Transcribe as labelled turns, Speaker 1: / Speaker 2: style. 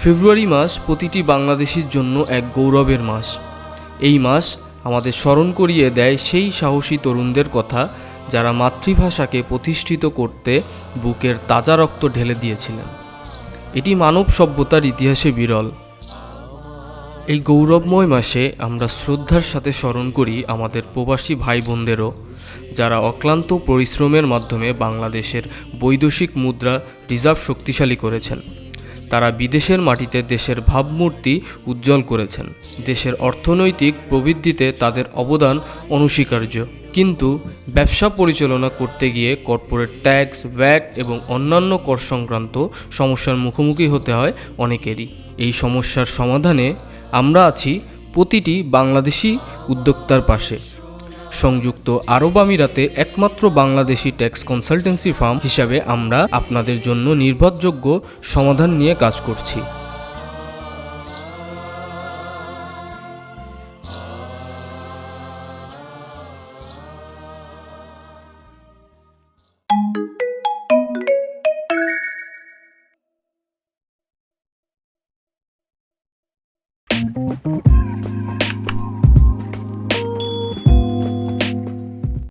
Speaker 1: ফেব্রুয়ারি মাস প্রতিটি বাংলাদেশির জন্য এক গৌরবের মাস। এই মাস আমাদের স্মরণ করিয়ে দেয় সেই সাহসী তরুণদের কথা যারা মাতৃভাষাকে প্রতিষ্ঠিত করতে বুকের তাজা রক্ত ঢেলে দিয়েছিলেন। এটি মানব সভ্যতার ইতিহাসে বিরল। এই গৌরবময় মাসে আমরা শ্রদ্ধার সাথে স্মরণ করি আমাদের প্রবাসী ভাই বোনদেরও যারা অক্লান্ত পরিশ্রমের মাধ্যমে বাংলাদেশের বৈদেশিক মুদ্রা রিজার্ভ শক্তিশালী করেছেন। তারা বিদেশের মাটিতে দেশের ভাবমূর্তি উজ্জ্বল করেছেন। দেশের অর্থনৈতিক প্রবৃদ্ধিতে তাদের অবদান অনস্বীকার্য। কিন্তু ব্যবসা পরিচালনা করতে গিয়ে কর্পোরেট ট্যাক্স, ভ্যাট এবং অন্যান্য কর সংক্রান্ত সমস্যার মুখোমুখি হতে হয় অনেকেরই। এই সমস্যার সমাধানে আমরা আছি প্রতিটি বাংলাদেশি উদ্যোক্তার পাশে। সংযুক্ত আরব আমিরাতে একমাত্র বাংলাদেশি ট্যাক্স কনসালটেন্সি ফার্ম হিসাবে আমরা আপনাদের জন্য নির্ভরযোগ্য সমাধান নিয়ে কাজ করছি Thank you.